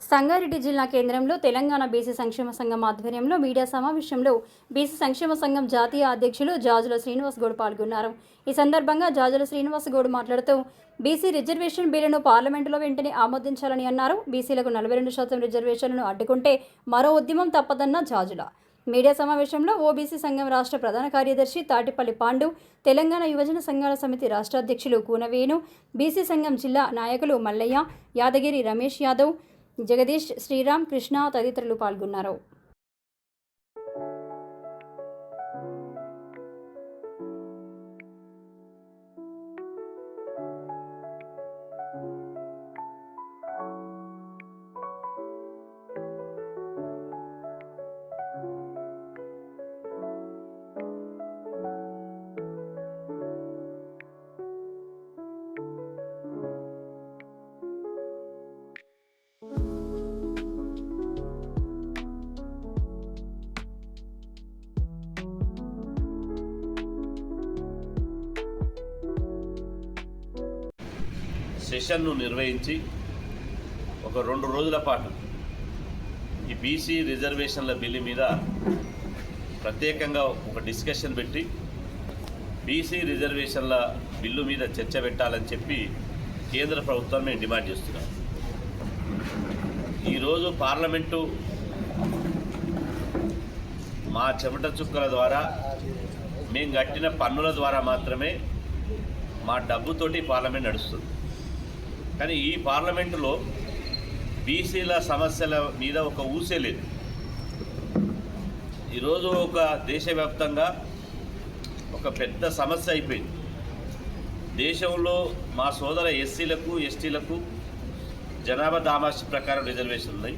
సంగారెడ్డి జిల్లా కేంద్రంలో తెలంగాణ బీసీ సంక్షేమ సంఘం ఆధ్వర్యంలో మీడియా సమావేశంలో బీసీ సంక్షేమ సంఘం జాతీయ అధ్యక్షులు జాజుల శ్రీనివాస్ గౌడ్ పాల్గొన్నారు. ఈ సందర్భంగా జాజుల శ్రీనివాస్ గౌడ్ మాట్లాడుతూ బీసీ రిజర్వేషన్ బిల్లును పార్లమెంటులో వెంటనే ఆమోదించాలని అన్నారు. బీసీలకు నలభై రెండు శాతం రిజర్వేషన్లను అడ్డుకుంటే మరో ఉద్యమం తప్పదన్న జాజుల. మీడియా సమావేశంలో ఓబీసీ సంఘం రాష్ట్ర ప్రధాన కార్యదర్శి తాటిపల్లి పాండు తెలంగాణ యువజన సంఘాల సమితి రాష్ట్ర అధ్యక్షులు కూనవేణు బీసీ సంఘం జిల్లా నాయకులు మల్లయ్య యాదగిరి రమేష్ యాదవ్ జగదీష్ శ్రీరామ్ కృష్ణ తదితరులు పాల్గొన్నారు సెషన్ను నిర్వహించి ఒక రెండు రోజుల పాటు ఈ బీసీ రిజర్వేషన్ల బిల్లు మీద ప్రత్యేకంగా ఒక డిస్కషన్ పెట్టి బీసీ రిజర్వేషన్ల బిల్లు మీద చర్చ పెట్టాలని చెప్పి కేంద్ర ప్రభుత్వం మేము డిమాండ్ చేస్తున్నాం. ఈరోజు పార్లమెంటు మా చెమట చుక్కల ద్వారా మేము కట్టిన పన్నుల ద్వారా మాత్రమే మా డబ్బుతోటి పార్లమెంట్ నడుస్తుంది. కానీ ఈ పార్లమెంటులో బీసీల సమస్యల మీద ఒక ఊసే లేదు. ఈరోజు ఒక దేశవ్యాప్తంగా ఒక పెద్ద సమస్య అయిపోయింది. దేశంలో మా సోదర ఎస్సీలకు ఎస్టీలకు జనాభా దామాషి ప్రకారం రిజర్వేషన్ ఉన్నాయి.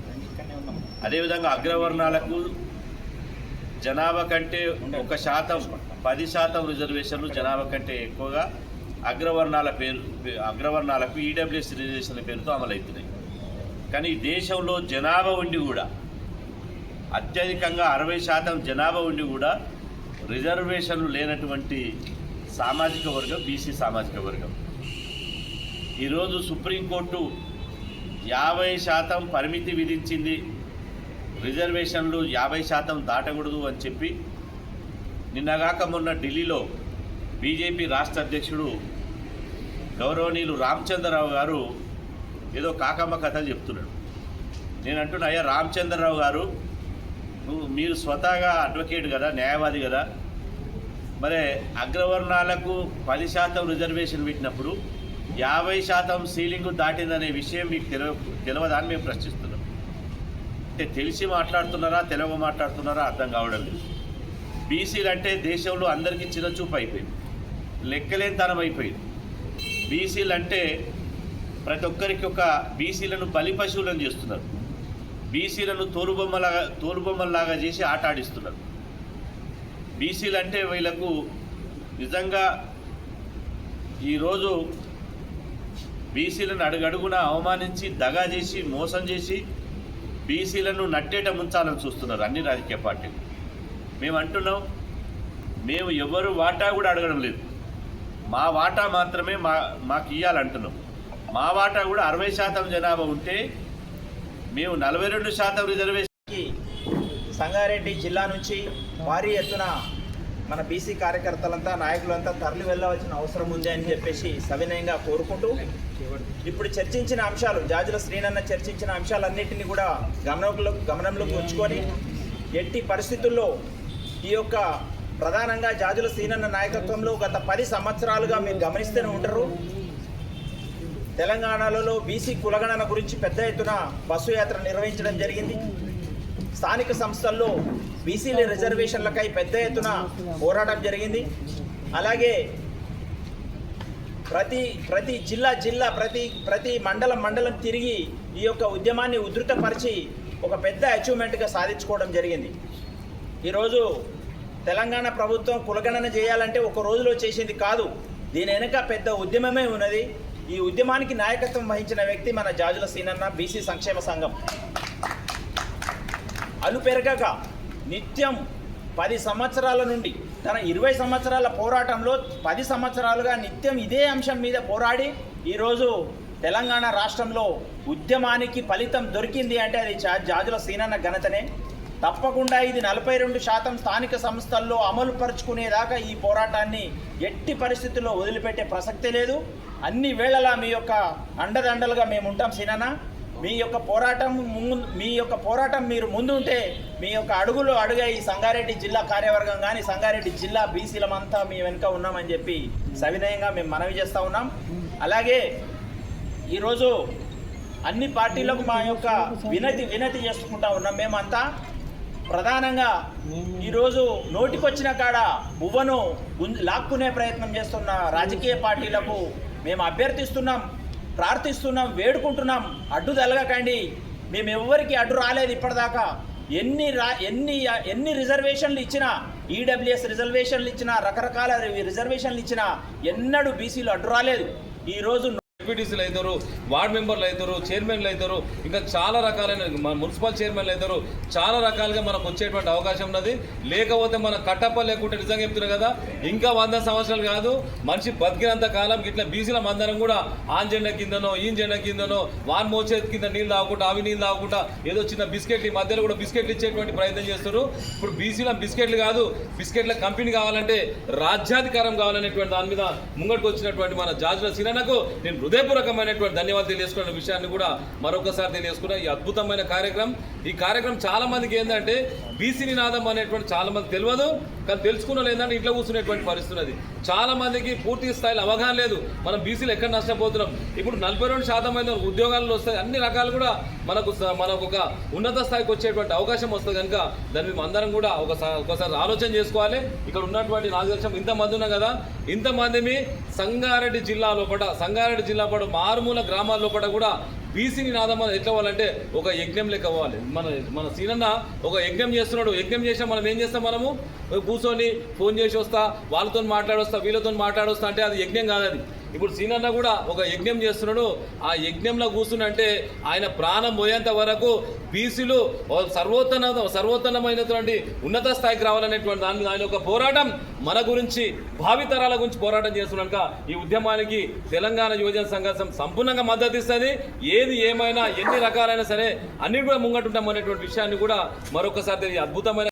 అదేవిధంగా అగ్రవర్ణాలకు జనాభా కంటే ఒక శాతం పది శాతం రిజర్వేషన్లు జనాభా కంటే ఎక్కువగా అగ్రవర్ణాల పేరు అగ్రవర్ణాలకు ఈడబ్ల్యూఎస్ రిజర్వేషన్ల పేరుతో అమలవుతున్నాయి. కానీ దేశంలో జనాభా ఉండి కూడా అత్యధికంగా అరవై శాతం జనాభా ఉండి కూడా రిజర్వేషన్లు లేనటువంటి సామాజిక వర్గం బీసీ సామాజిక వర్గం. ఈరోజు సుప్రీంకోర్టు యాభై శాతం పరిమితి విధించింది. రిజర్వేషన్లు యాభై శాతం దాటకూడదు అని చెప్పి నిన్నగాక మొన్న ఢిల్లీలో బీజేపీ రాష్ట్ర అధ్యక్షుడు గౌరవనీయులు రామచంద్రరావు గారు ఏదో కాకమ్మ కథలు చెప్తున్నాడు. నేను అంటున్నా అయ్యా రామచంద్రరావు గారు నువ్వు మీరు స్వతహాగా అడ్వకేట్ కదా న్యాయవాది కదా. మరి అగ్రవర్ణాలకు పది శాతం రిజర్వేషన్ పెట్టినప్పుడు యాభై శాతం సీలింగ్ దాటిందనే విషయం మీకు తెలియ తెలియదా అని మేము ప్రశ్నిస్తున్నాం. అంటే తెలిసి మాట్లాడుతున్నారా తెలుగు మాట్లాడుతున్నారా అర్థం కావడం లేదు. బీసీలు అంటే దేశంలో అందరికీ చిన్నచూపు అయిపోయింది. లెక్కలేనితనం అయిపోయింది బీసీలు అంటే ప్రతి ఒక్కరికి ఒక బీసీలను బలి పశువులను చేస్తున్నారు. బీసీలను తోలుబొమ్మలాగా తోలుబొమ్మలాగా చేసి ఆట ఆడిస్తున్నారు బీసీలు అంటే వీళ్ళకు నిజంగా ఈరోజు బీసీలను అడుగడుగున అవమానించి దగా చేసి మోసం చేసి బీసీలను నట్టేట ముంచాలని చూస్తున్నారు అన్ని రాజకీయ పార్టీలు. మేము అంటున్నాం మేము ఎవరు వాటా కూడా అడగడం లేదు. మా వాటా మాత్రమే మా మాకు ఇవ్వాలంటున్నాం మా వాటా కూడా అరవై శాతం జనాభా ఉంటే మేము నలభై రెండు శాతం రిజర్వేషన్కి సంగారెడ్డి జిల్లా నుంచి భారీ ఎత్తున మన బీసీ కార్యకర్తలంతా నాయకులంతా తరలి వెళ్ళవలసిన అవసరం ఉంది అని చెప్పేసి సవినయంగా కోరుకుంటూ ఇప్పుడు చర్చించిన అంశాలు జాజుల శ్రీనన్న చర్చించిన అంశాలన్నింటినీ కూడా గమనంలో గమనంలోకి ఉంచుకొని ఎట్టి పరిస్థితుల్లో ఈ యొక్క ప్రధానంగా జాజుల సీనన్న నాయకత్వంలో గత పది సంవత్సరాలుగా మీరు గమనిస్తూనే ఉంటారు. తెలంగాణలో బీసీ కులగణన గురించి పెద్ద ఎత్తున బస్సు యాత్ర నిర్వహించడం జరిగింది. స్థానిక సంస్థల్లో బీసీల రిజర్వేషన్లకై పెద్ద ఎత్తున పోరాటం జరిగింది. అలాగే ప్రతి ప్రతి జిల్లా జిల్లా ప్రతి ప్రతి మండలం మండలం తిరిగి ఈ యొక్క ఉద్యమాన్ని ఉధృతపరిచి ఒక పెద్ద అచీవ్మెంట్గా సాధించుకోవడం జరిగింది. ఈరోజు తెలంగాణ ప్రభుత్వం కులగణన చేయాలంటే ఒక రోజులో చేసింది కాదు. దీని వెనుక పెద్ద ఉద్యమమే ఉన్నది. ఈ ఉద్యమానికి నాయకత్వం వహించిన వ్యక్తి మన జాజుల సీనన్న బీసీ సంక్షేమ సంఘం. అలుపెరగక నిత్యం పది సంవత్సరాల నుండి తన ఇరవై సంవత్సరాల పోరాటంలో పది సంవత్సరాలుగా నిత్యం ఇదే అంశం మీద పోరాడి ఈరోజు తెలంగాణ రాష్ట్రంలో ఉద్యమానికి ఫలితం దొరికింది అంటే అది జాజుల సీనన్న ఘనతనే. తప్పకుండా ఇది నలభై రెండు శాతం స్థానిక సంస్థల్లో అమలు పరుచుకునేదాకా ఈ పోరాటాన్ని ఎట్టి పరిస్థితుల్లో వదిలిపెట్టే ప్రసక్తే లేదు. అన్ని వేళలా మీ యొక్క అండదండలుగా మేము ఉంటాం సినానా మీ యొక్క పోరాటం ముందు మీ యొక్క పోరాటం మీరు ముందుంటే మీ యొక్క అడుగులో అడుగా ఈ సంగారెడ్డి జిల్లా కార్యవర్గం కానీ సంగారెడ్డి జిల్లా బీసీలమంతా మీ వెనుక ఉన్నామని చెప్పి సవినయంగా మేము మనవి చేస్తూ ఉన్నాం. అలాగే ఈరోజు అన్ని పార్టీలకు మా యొక్క వినతి వినతి చేసుకుంటా ఉన్నాం మేమంతా. ప్రధానంగా ఈరోజు నోటికొచ్చిన కాడ ఉవ్వను లాక్కునే ప్రయత్నం చేస్తున్న రాజకీయ పార్టీలకు మేము అభ్యర్థిస్తున్నాం ప్రార్థిస్తున్నాం వేడుకుంటున్నాం. అడ్డు తలగకండి మేము ఎవ్వరికి అడ్డు రాలేదు ఇప్పటిదాకా. ఎన్ని రా ఎన్ని ఎన్ని రిజర్వేషన్లు ఇచ్చినా ఈడబ్ల్యూఎస్ రిజర్వేషన్లు ఇచ్చినా రకరకాల రిజర్వేషన్లు ఇచ్చినా ఎన్నడూ బీసీలు అడ్డు రాలేదు. ఈరోజు ఎంపీటీసీలు అవుతారు వార్డ్ మెంబర్లు అవుతారు చైర్మన్లు అవుతారు ఇంకా చాలా రకాలైన మన మున్సిపల్ చైర్మన్లు అవుతారు. చాలా రకాలుగా మనకు వచ్చేటువంటి అవకాశం ఉన్నది. లేకపోతే మన కట్టప్ప లేకుంటే నిజంగా చెప్తున్నారు కదా ఇంకా వంద సంవత్సరాలు కాదు మనిషి బతికినంత కాలం ఇట్లా బీసీల మందరం కూడా ఆన్ జెండా కిందనో ఈ జెండా కిందనో వాన్ మోచే కింద నీళ్ళు తాగకుండా అవి నీళ్ళు తాగకుండా ఏదో చిన్న బిస్కెట్లు ఈ మధ్యలో కూడా బిస్కెట్లు ఇచ్చేటువంటి ప్రయత్నం చేస్తారు ఇప్పుడు బీసీల బిస్కెట్లు కాదు బిస్కెట్ల కంపెనీ కావాలంటే రాజ్యాధికారం కావాలనేటువంటి దాని మీద ముంగటికి వచ్చినటువంటి మన జాజుల సినకు నేను హృదయపూర్వకమైనటువంటి ధన్యవాదాలు తెలియజేసుకున్న విషయాన్ని కూడా మరొకసారి తెలియజేసుకున్నా ఈ అద్భుతమైన కార్యక్రమం. ఈ కార్యక్రమం చాలా మందికి ఏంటంటే బీసీ నినాదం అనేటువంటి చాలా మంది తెలియదు. కానీ తెలుసుకున్న లేదంటే ఇంట్లో కూర్చునేటువంటి పరిస్థితున్నది చాలా మందికి పూర్తి స్థాయిలో అవగాహన లేదు. మనం బీసీలు ఎక్కడ నష్టపోతున్నాం ఇప్పుడు నలభై రెండు శాతం మంది ఉద్యోగాలు వస్తాయి. అన్ని రకాలు కూడా మనకు మనకు ఒక ఉన్నత స్థాయికి వచ్చేటువంటి అవకాశం వస్తుంది కనుక దాన్ని మేము అందరం కూడా ఒకసారి ఒకసారి ఆలోచన చేసుకోవాలి. ఇక్కడ ఉన్నటువంటి నాకు తెలిసిన ఇంతమంది ఉన్నాం కదా. ఇంతమందిని సంగారెడ్డి జిల్లా లోపల సంగారెడ్డి జిల్లా పాటు మారుమూల గ్రామాల లోపల కూడా బీసీని నాదమ్మ ఎట్లా అవ్వాలంటే ఒక యజ్ఞం లెక్క అవ్వాలి. మన మన సీనన్న ఒక యజ్ఞం చేస్తున్నాడు. యజ్ఞం చేసినా మనం ఏం చేస్తాం మనము? కూర్చొని ఫోన్ చేసి వస్తా వాళ్ళతో మాట్లాడొస్తా వీళ్ళతో మాట్లాడొస్తా అంటే అది యజ్ఞం కాదు అది ఇప్పుడు సీనన్న కూడా ఒక యజ్ఞం చేస్తున్నాడు. ఆ యజ్ఞంలో కూర్చున్నంటే ఆయన ప్రాణం పోయేంత వరకు బీసీలు సర్వోత్తన సర్వోత్తనమైనటువంటి ఉన్నత స్థాయికి రావాలనేటువంటి దాని ఆయన ఒక పోరాటం మన గురించి భావితరాల గురించి పోరాటం చేస్తున్నాక ఈ ఉద్యమానికి తెలంగాణ యువజన సంఘం సంపూర్ణంగా మద్దతు ఇస్తుంది. ఏది ఏమైనా ఎన్ని రకాలైనా సరే అన్ని కూడా ముంగటుంటాం అనేటువంటి విషయాన్ని కూడా మరొకసారి అద్భుతమైన